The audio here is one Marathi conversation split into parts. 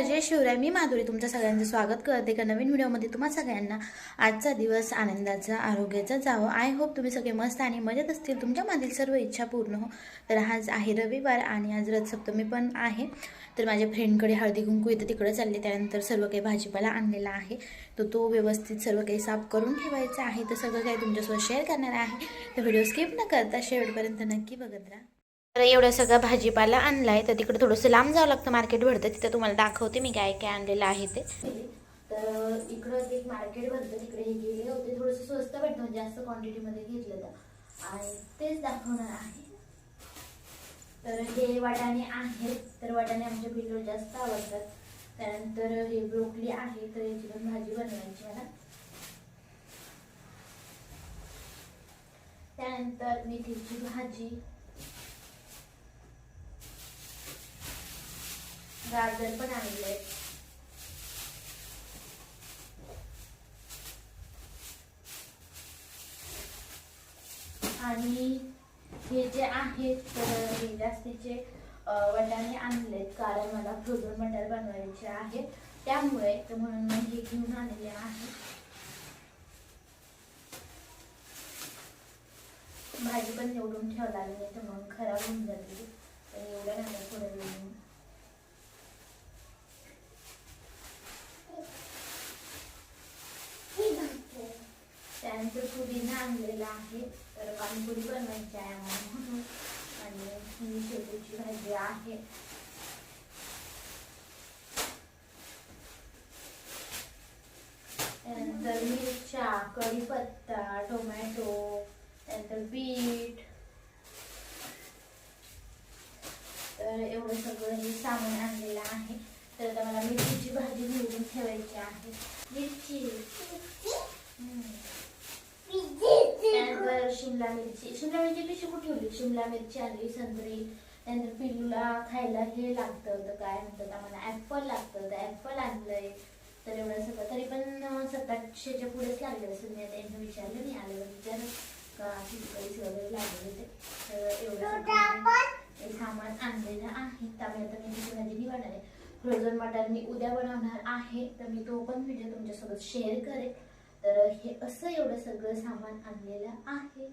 नमस्कार जय शिवराय. मी माधुरी तुमच्या सगळ्यांचं स्वागत करते. का नवीन व्हिडिओमध्ये तुम्हा सगळ्यांना आजचा दिवस आनंदाचा आरोग्याचा जावं. आय होप तुम्ही सगळे मस्त आणि मजेत असतील. तुमच्या मागील सर्व इच्छा पूर्ण हो. तर आज आहे रविवार आणि आज रथसप्तमी पण आहे. तर माझ्या फ्रेंडकडे हळदी कुंकू इथं तिकडे चालले. त्यानंतर सर्व काही भाजीपाला आणलेला आहे. तर तो व्यवस्थित सर्व काही साफ करून ठेवायचा आहे. तर सगळं काही तुमच्यासोबत शेअर करणार आहे. तर व्हिडिओ स्किप न करता शेवटपर्यंत नक्की बघत राहा. तर एवढं सगळं भाजीपाला आणला आहे तर तिकडे थोडंसं लांब जावं लागतं मार्केट भरतं. तिथं तुम्हाला दाखवते मी काय काय आणलेलं आहे ते. तर इकडं एक मार्केट भरतं. तिकडे हे गेले होते. थोडंसं स्वस्त भेटतं. म्हणजे जास्त क्वांटिटीमध्ये घेतलं तर. आणि तेच दाखवणार आहे. तर हे वाटाणे आहेत. तर वाटाणे आमच्या पिल्लू जास्त आवडतात. त्यानंतर हे ब्रोकली आहे. तर याची पण भाजी बनवायची मला. त्यानंतर मेथीची भाजी. गाजर पण आणले आणि हे जे आहेत तर हे जास्तीचे वटाणे आणले आणलेत. कारण मला फ्रोझन मटर बनवायचे आहे त्यामुळे तर म्हणून मी हे घेऊन आलेले आहे. भाजी पण निवडून ठेवला लागली नाही तर मग खराब होऊन जाते. तर एवढं नाही थोडं वेळ त्यानंतर पुदिना आणलेला आहे. तर पाणीपुरी बनवायची आहे आम्हाला म्हणून आणि ही शेपूची भाजी आहे. त्यानंतर मिरच्या कढीपत्ता टोमॅटो त्यानंतर बीट. तर एवढं सगळं हे सामान आणलेलं आहे. तर आता मला मिरचीची भाजी निवडून ठेवायची आहे. मिरची. त्यानंतर शिमला मिरची. शिमला मिरची कशी कुठे ठेवली? शिमला मिरची आणली संत्री त्यानंतर पिल्लूला खायला हे लागतं तर काय म्हणतात आम्हाला? ऍपल लागतं तर ऍपल आणलंय. तर एवढं सगळं. तरी पण अं, सात आठशेच्या पुढेच लागले असेल. मी त्यांना विचारलं नाही आल्यावर विचार का किती वगैरे लागले ते तर एवढं सामान आणलेलं आहे. त्यामुळे आता मी तिची भाजी निवडणार आहे. फ्रोझन मी उद्या बनवणार आहे. तर मी तो पण व्हिडिओ तुमच्यासोबत शेअर करेन. तर हे असं एवढं सगळं सामान आणलेलं आहे.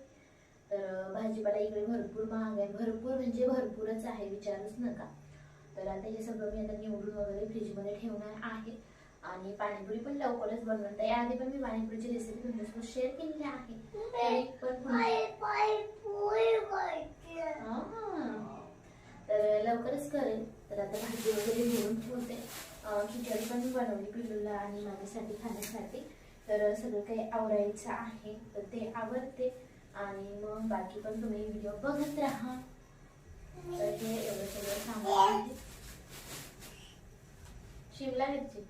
तर भाजीपाला इकडे भरपूर महाग आहे. भरपूर म्हणजे भरपूरच आहे विचारूच नका. तर आता हे सगळं मी आता निवडून वगैरे फ्रीजमध्ये ठेवणार आहे. आणि पाणीपुरी पण लवकरच बनवणार. आहे याआधी पण मी पाणीपुरीची रेसिपी तुमच्यासोबत शेअर केलेली आहे. तरी पण. तर लवकरच करेन. तर आता भाजी वगैरे निवडून ठेवते. खिचडी पण बनवली पिल्लूला आणि माझ्यासाठी खाण्यासाठी. तर सगळं काही आवरायचं आहे. तर ते आवडते आणि मग बाकी पण तुम्ही व्हिडिओ बघत राहा. तर हे एवढं सगळं सामान आहे. शिमला मिरची.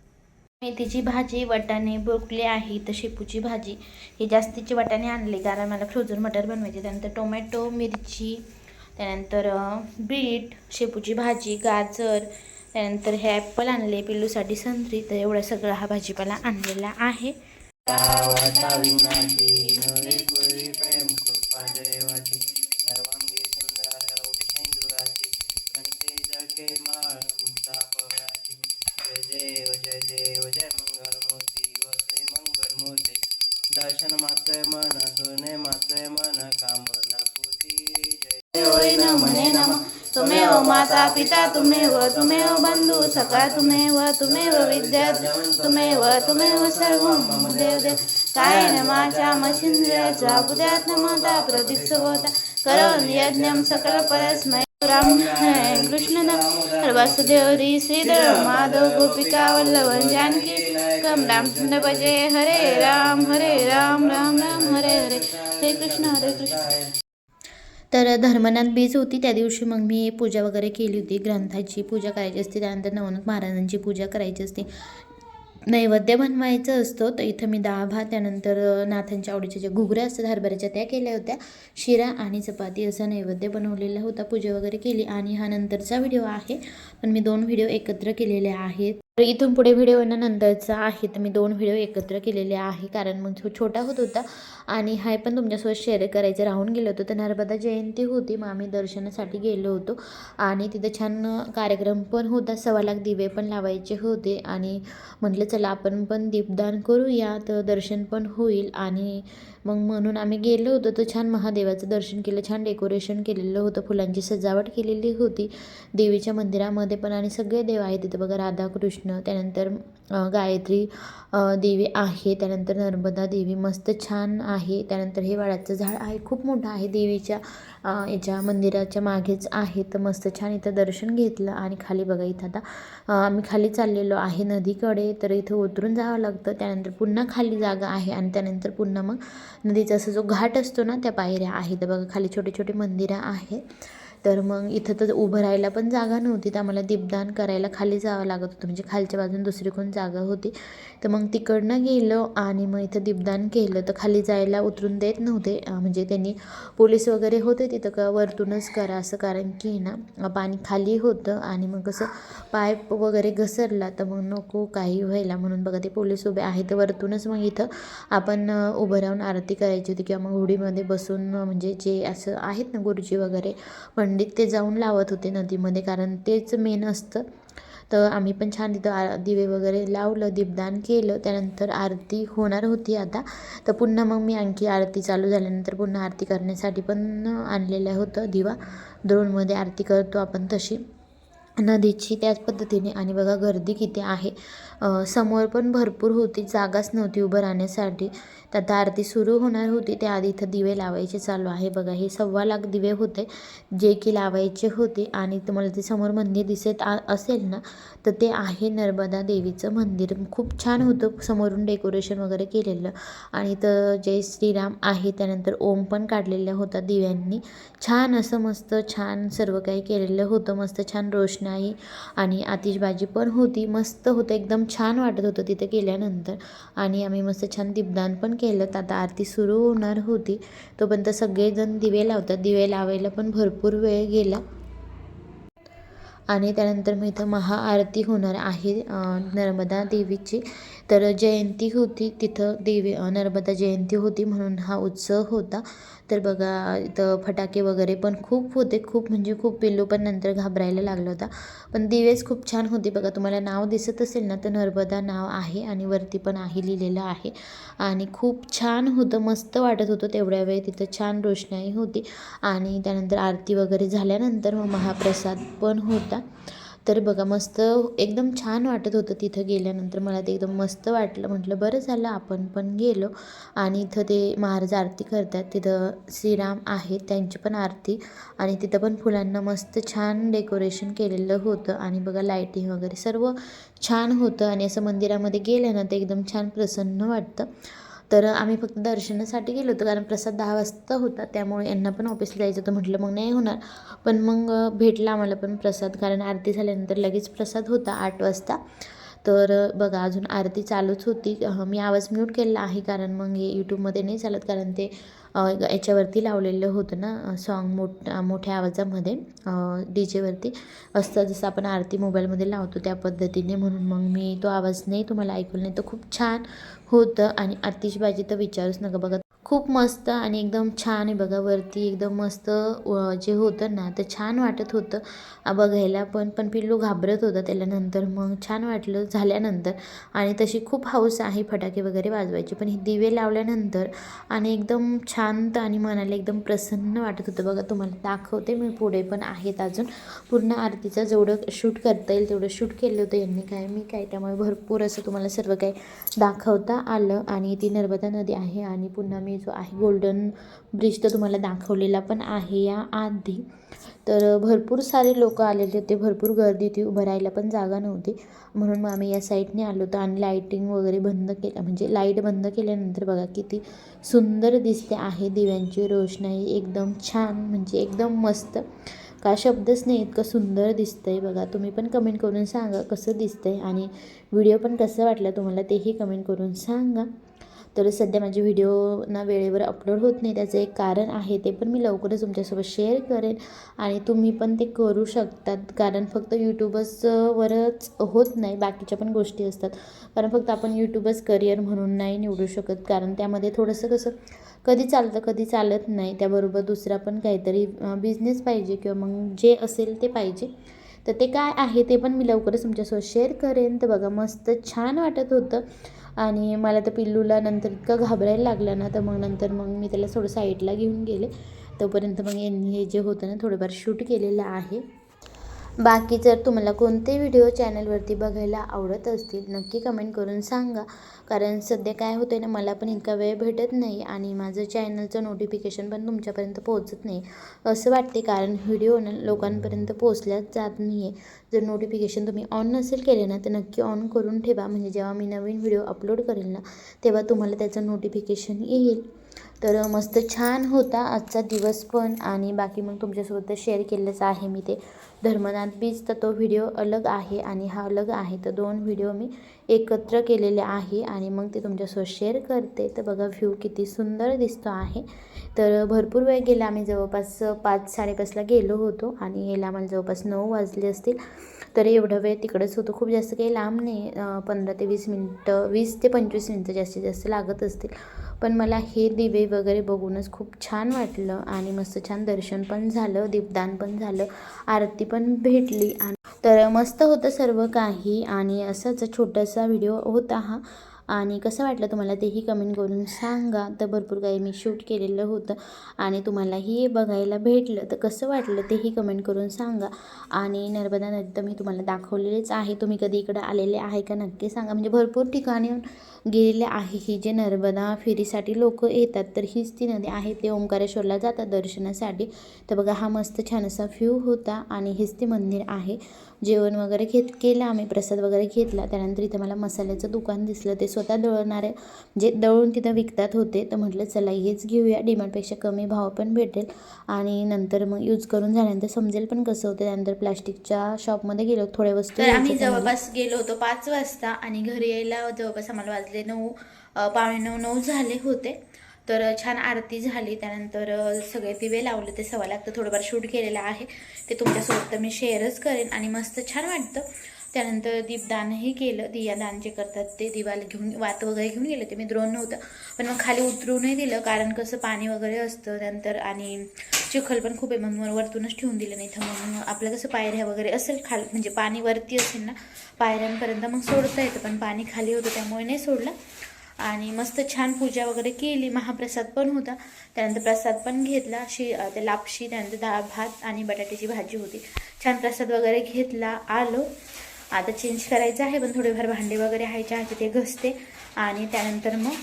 मेथीची भाजी वाटाणे ब्रोकली आहे तर शेपूची भाजी. हे जास्तीचे वाटाणे आणले कारण मला फ्रोझन मटर बनवायचे. त्यानंतर टोमॅटो मिरची त्यानंतर बीट शेपूची भाजी गाजर त्यानंतर हे ॲपल आणले पिल्लूसाठी संत्री. तर एवढा सगळा हा भाजीपाला आणलेला आहे. विनाशी पूर्वी प्रेम कृपा देवाची. सर्वांगी सुंदर कंठी माळ मुक्ता जय देव जय देव जय मंगल मूर्ती मंगल मूर्ती दर्शन मात्र मन सोने मात्र मन कामना पुती जय होय नमने नम. तुमेव माता पिता तुमेव तुमेव बंधू सखा तुमेव तुमेव विद्या तुमेव तुमेव सर्व देव देव. काय नमाच्या मशिंद्राचा बुद्यात माता प्रदीप होता. करोन यज्ञम सकल परस्मय राम कृष्ण वासुदेवरी श्रीधर माधव गोपिका वल्लभ जानकी. कम राम भजे हरे राम हरे राम राम राम हरे हरे. हरे कृष्ण हरे कृष्ण. तर धर्मनाथ बीज होती त्या दिवशी. मग मी पूजा वगैरे केली होती. ग्रंथाची पूजा करायची असते. त्यानंतर नवनाथ महाराजांची पूजा करायची असते. नैवेद्य बनवायचं असतो. तर इथं मी डाळ भात त्यानंतर नाथांच्या आवडीच्या ज्या घुगऱ्या असतात हरभऱ्याच्या त्या केल्या होत्या. शिरा आणि चपाती असा नैवेद्य बनवलेला होता. पूजा वगैरे केली. आणि हा नंतरचा व्हिडिओ आहे. पण मी दोन व्हिडिओ एकत्र केलेले आहेत. तर इथून पुढे व्हिडिओ नंतरचा आहे. तर मी दोन व्हिडिओ एकत्र केलेले आहे. कारण मग तो छोटा होत होता. आणि हाय पण तुमच्यासोबत शेअर करायचं राहून गेलो होतो. तर नर्मदा जयंती होती. मग आम्ही दर्शनासाठी गेलो होतो. आणि तिथं छान कार्यक्रम पण होता. सव्वा लाख दिवे पण लावायचे होते. आणि म्हटलं चला आपण पण दीपदान करूया. तर दर्शन पण होईल. आणि मग म्हणून आम्ही गेलो होतो. तर छान महादेवाचं दर्शन केलं छान डेकोरेशन केलेलं होतं. फुलांची सजावट केलेली होती. देवीच्या मंदिरामध्ये पण आणि सगळे देव आहेत तिथं. बघा राधाकृष्ण त्यानंतर गायत्री देवी आहे. त्यानंतर नर्मदा देवी मस्त छान आहे. त्यानंतर हे वाळाचं झाड आहे. खूप मोठं आहे. देवीच्या याच्या मंदिराच्या मागेच आहे. तर मस्त छान इथं दर्शन घेतलं आणि खाली बघा इथं आता आम्ही खाली चाललेलो आहे नदीकडे. तर इथं उतरून जावं लागतं. त्यानंतर पुन्हा खाली जागा आहे आणि त्यानंतर पुन्हा मग नदीचा असा जो घाट असतो ना त्या पायऱ्या आहेत. बघा खाली छोटे छोटे मंदिरं आहेत. तर मग इथं तर उभं राहायला पण जागा नव्हती. तर आम्हाला दीपदान करायला खाली जावं लागत होतं. म्हणजे खालच्या बाजून दुसरीकडून जागा होती. तर मग तिकडनं गेलो आणि मग इथं दीपदान केलं. तर खाली जायला उतरून देत नव्हते. म्हणजे त्यांनी पोलीस वगैरे होते तिथं का वरतूनच करा असं कारण की ना पाणी खाली होतं आणि मग कसं पाईप वगैरे घसरला. तर मग नको काही व्हायला म्हणून बघा ते पोलीस उभे आहे तर वरतूनच मग इथं आपण उभं राहून आरती करायची होती. किंवा मग होडीमध्ये बसून म्हणजे जे असं आहेत ना गुरुजी वगैरे पंडित ते जाऊन लावत होते नदीमध्ये कारण तेच मेन असतं. तर आम्ही पण छान तिथं आ दिवे वगैरे लावलं दीपदान केलं त्यानंतर आरती होणार होती आता. तर पुन्हा मग मी आणखी आरती चालू झाल्यानंतर पुन्हा आरती करण्यासाठी पण आणलेलं होतं दिवा. द्रोणमध्ये आरती करतो आपण तशी. नदीची त्याच पद्धतीने आणि बघा गर्दी किती आहे. समोर पण भरपूर होती जागाच नव्हती उभं राहण्यासाठी. तर आता आरती सुरू होणार होती. त्याआधी इथं दिवे लावायचे चालू आहे. बघा हे सव्वा लाख दिवे होते जे की लावायचे होते आणि तुम्हाला ते समोर मंदिर दिसत आ असेल ना तर ते आहे नर्मदा देवीचं मंदिर. खूप छान होतं समोरून डेकोरेशन वगैरे केलेलं आणि तर जय श्रीराम आहे. त्यानंतर ओम पण काढलेल्या होता दिव्यांनी. छान असं मस्त छान सर्व काही केलेलं होतं. मस्त छान रोषणाई आणि आतिषबाजी पण होती. मस्त होतं. एकदम छान वाटत होतं तिथं गेल्यानंतर आणि आम्ही मस्त छान दीपदान पण केलं. तर आता आरती सुरू होणार होती. तोपर्यंत सगळेजण दिवे लावतात. दिवे लावायला पण भरपूर वेळ गेला. आणि त्यानंतर मग इथं महाआरती होणार आहे नर्मदा देवीची. तर जयंती होती. तिथं देवी नर्मदा जयंती होती म्हणून हा उत्सव होता. तर बघा इथं फटाके वगैरे पण खूप होते. खूप म्हणजे खूप पिल्लू पण नंतर घाबरायला लागला होता. पण दिवेच खूप छान होते. बघा तुम्हाला नाव दिसत असेल ना तर नर्मदा नाव आहे आणि वरती पण आहे लिहिलेलं आहे. आणि खूप छान होतं. मस्त वाटत होतं तेवढ्या वेळ. तिथं छान रोषणाई होती. आणि त्यानंतर आरती वगैरे झाल्यानंतर मग महाप्रसाद पण होता. तर बघा मस्त एकदम छान वाटत होतं तिथं गेल्यानंतर. मला ते एकदम मस्त वाटलं. म्हटलं बरं झालं आपण पण गेलो. आणि इथं ते महाराज आरती करतात. तिथं श्रीराम आहेत त्यांची पण आरती. आणि तिथं पण फुलांना मस्त छान डेकोरेशन केलेलं होतं. आणि बघा लाईटिंग वगैरे सर्व छान होतं. आणि असं मंदिरामध्ये गेलं ना ते एकदम छान प्रसन्न वाटतं. तर आम्ही फक्त दर्शनासाठी गेलो होतो कारण प्रसाद दहा वाजता होता त्यामुळे यांना पण ऑफिसला जायचं होतं. म्हटलं मग नाही होणार. पण मग भेटला आम्हाला पण प्रसाद कारण आरती झाल्यानंतर लगेच प्रसाद होता आठ वाजता. तर बघा अजून आरती चालूच होती. मी आवाज म्यूट केलेला आहे कारण मग हे यूट्यूबमध्ये नाही चालत कारण ते याच्यावरती लावलेलं होतं ना सॉन्ग मोठ मोठ्या आवाजामध्ये डी जेवरती असतं जसं आपण आरती मोबाईलमध्ये लावतो त्या पद्धतीने म्हणून मग मी तो आवाज नाही तुम्हाला ऐकलं नाही. तर खूप छान होतं आणि आतिषबाजी तर विचारूच नका बघा. खूप मस्त आणि एकदम छान आहे बघा वरती एकदम मस्त जे होतं ना तर छान वाटत होतं. बघायला पण पण पिल्लू घाबरत होता त्याला नंतर मग छान वाटलं झाल्यानंतर. आणि तशी खूप हाऊस आहे फटाके वगैरे वाजवायची पण हे दिवे लावल्यानंतर आणि एकदम शांत आणि मनाला एकदम प्रसन्न वाटत होतं. बघा तुम्हाला दाखवते मी पुढे पण आहेत अजून. पूर्ण आरतीचं जेवढं शूट करता येईल तेवढं शूट केलं होतं यांनी काय मी काय त्यामुळे भरपूर असं तुम्हाला सर्व काही दाखवता आलं. आणि ती नर्मदा नदी आहे आणि पुन्हा मी जो आहे गोल्डन ब्रिज तर तुम्हाला दाखवलेला पण आहे या आधी. तर भरपूर सारे लोक आलेले होते भरपूर गर्दी होती उभं राहायला पण जागा नव्हती. म्हणून मग आम्ही या साईडने आलो होतो आणि लाईटिंग वगैरे बंद केलं. म्हणजे लाइट बंद केल्यानंतर बघा किती सुंदर दिसते आहे दिव्यांची रोषणाई. एकदम छान म्हणजे एकदम मस्त. का शब्दच नाही इतकं सुंदर दिसतं आहे बघा. तुम्ही पण कमेंट करून सांगा कसं दिसतं आहे आणि व्हिडिओ पण कसं वाटलं तुम्हाला तेही कमेंट करून सांगा. तर सध्या माझे व्हिडिओ ना वेळेवर अपलोड होत नाही. त्याचं एक कारण आहे ते पण मी लवकरच तुमच्यासोबत शेअर करेन आणि तुम्ही पण ते करू शकतात. कारण फक्त यूट्यूबर्सवरच होत नाही. बाकीच्या पण गोष्टी असतात. कारण फक्त आपण यूट्यूबच करिअर म्हणून नाही निवडू शकत. कारण त्यामध्ये थोडंसं कसं कधी चालतं कधी चालत नाही. त्याबरोबर दुसरा पण काहीतरी बिझनेस पाहिजे किंवा मग जे असेल ते पाहिजे. तर ते काय आहे ते पण मी लवकरच तुमच्यासोबत शेअर करेन. तर बघा मस्त छान वाटत होतं. आणि मला तर पिल्लूला नंतर इतकं घाबरायला लागलं ना तर मग नंतर मग मी त्याला थोडं साईडला घेऊन गेले. तोपर्यंत मग यांनी हे जे होतं ना थोडंफार शूट केलेलं आहे. बाकी जर तुम्हाला कोणते व्हिडिओ चॅनलवरती बघायला आवडत असतील नक्की कमेंट करून सांगा. कारण सध्या काय होतं आहे ना मला पण इतका वेळ भेटत नाही आणि माझं चॅनलचं नोटिफिकेशन पण तुमच्यापर्यंत पोहोचत नाही. असं वाटते कारण व्हिडिओ ना लोकांपर्यंत पोहोचल्याच जात नाही आहे जर नोटिफिकेशन तुम्ही ऑन नसेल केले ना तर नक्की ऑन करून ठेवा. म्हणजे जेव्हा मी नवीन व्हिडिओ अपलोड करेल ना तेव्हा तुम्हाला त्याचं नोटिफिकेशन येईल. तर मस्त छान होता आजचा दिवस पण. आणि बाकी मग तुमच्यासोबत शेअर केलेलंच आहे मी ते. धर्मनाथ बीच तर तो व्हिडिओ अलग आहे आणि हा अलग आहे. तर दोन व्हिडिओ मी एकत्र केलेले आहे आणि मग ते तुमच्यासोबत शेअर करते. तर बघा व्ह्यू किती सुंदर दिसतो आहे. तर भरपूर वेळ गेला. आम्ही जवळपास पाच साडेपाचला गेलो होतो आणि यायला आम्हाला जवळपास नऊ वाजले असतील. तर एवढं वेळ तिकडंच होतो. खूप जास्त काही लांब नाही. पंधरा ते वीस मिनटं वीस ते पंचवीस मिनटं जास्तीत जास्त लागत असतील. पण मला हे दिवे वगैरे बघूनच खूप छान वाटलं आणि मस्त छान दर्शन पण झालं दीपदान पण झालं आरती पण भेटली आणि तर मस्त होतं सर्व काही आणि असाच छोटासा व्हिडिओ होता हा. आणि कसं वाटलं तुम्हाला तेही कमेंट करून सांगा. तर भरपूर काही मी शूट केलेलं होतं आणि तुम्हालाही बघायला भेटलं. तर कसं वाटलं तेही कमेंट करून सांगा. आणि नर्मदा नदी तर मी तुम्हाला दाखवलेलेच आहे. तुम्ही कधी इकडं आलेले आहे का नक्की सांगा. म्हणजे भरपूर ठिकाणी गेलेले आहे ही जे नर्मदा फेरीसाठी लोक येतात तर हीच ती नदी आहे. ते ओंकारेश्वरला जातात दर्शनासाठी. तर बघा हा मस्त छान असा व्ह्यू होता आणि हेच ते मंदिर आहे. जेवण वगैरे घेत केलं आम्ही प्रसाद वगैरे घेतला. त्यानंतर इथं मला मसाल्याचं दुकान दिसलं. ते स्वतः दळणारे जे दळून तिथं विकतात होते तर म्हटलं चला हेच घेऊया. डिमांडपेक्षा कमी भाव पण भेटेल. आणि नंतर मग यूज करून झाल्यानंतर समजेल पण कसं होतं. त्यानंतर प्लास्टिकच्या शॉपमध्ये गेलो थोड्या वस्तू आम्ही. जवळपास गेलो होतो पाच वाजता आणि घरी यायला जवळपास आम्हाला वाजले नऊ पावणे नऊ नऊ झाले होते. तर छान आरती झाली. त्यानंतर सगळे दिवे लावले. ते सव्वा लाख तर थोडंफार शूट केलेलं आहे. ते तुमच्यासोबत तर मी शेअरच करेन आणि मस्त छान वाटतं. त्यानंतर दीपदानही केलं. दियादान जे करतात ते दिवाला घेऊन वात वगैरे घेऊन गेलं. ते मी द्रोण नव्हतं. पण मग खाली उतरू नाही दिलं. कारण कसं पाणी वगैरे असतं. त्यानंतर आणि चिखल पण खूप आहे. मग वरतूनच ठेवून दिलं नाही. तर मग आपलं कसं पायऱ्या वगैरे असेल खाल म्हणजे पाणी वरती असेल ना पायऱ्यांपर्यंत मग सोडता येतं. पण पाणी खाली होतं त्यामुळे नाही सोडलं. आणि मस्त छान पूजा वगैरे केली. महाप्रसाद पण होता. त्यानंतर प्रसाद पण घेतला. अशी ते लापशी त्यानंतर डाळ भात आणि बटाट्याची भाजी होती. छान प्रसाद वगैरे घेतला. आलो. आता चेंज करायचं आहे पण थोडेफार भांडे वगैरे आहे चहाचे ते घसते. आणि त्यानंतर मग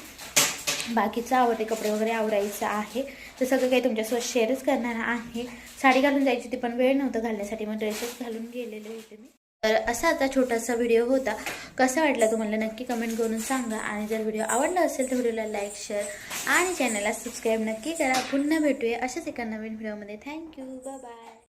बाकीचं आवडते कपडे वगैरे आवरायचं आहे. तर सगळं काही तुमच्यासोबत शेअरच करणार आहे. साडी घालून जायची ती पण वेळ नव्हतं घालण्यासाठी मग ड्रेसच घालून गेलेले होते मी. तर असा आता छोटासा व्हिडिओ होता. कसा वाटला तुम्हाला नक्की कमेंट करून सांगा. आणि जर व्हिडिओ आवडला असेल तर व्हिडिओला लाईक शेअर आणि चॅनलला सबस्क्राईब नक्की करा. पुन्हा भेटूया अशाच एका नवीन व्हिडिओमध्ये थँक्यू बाय बाय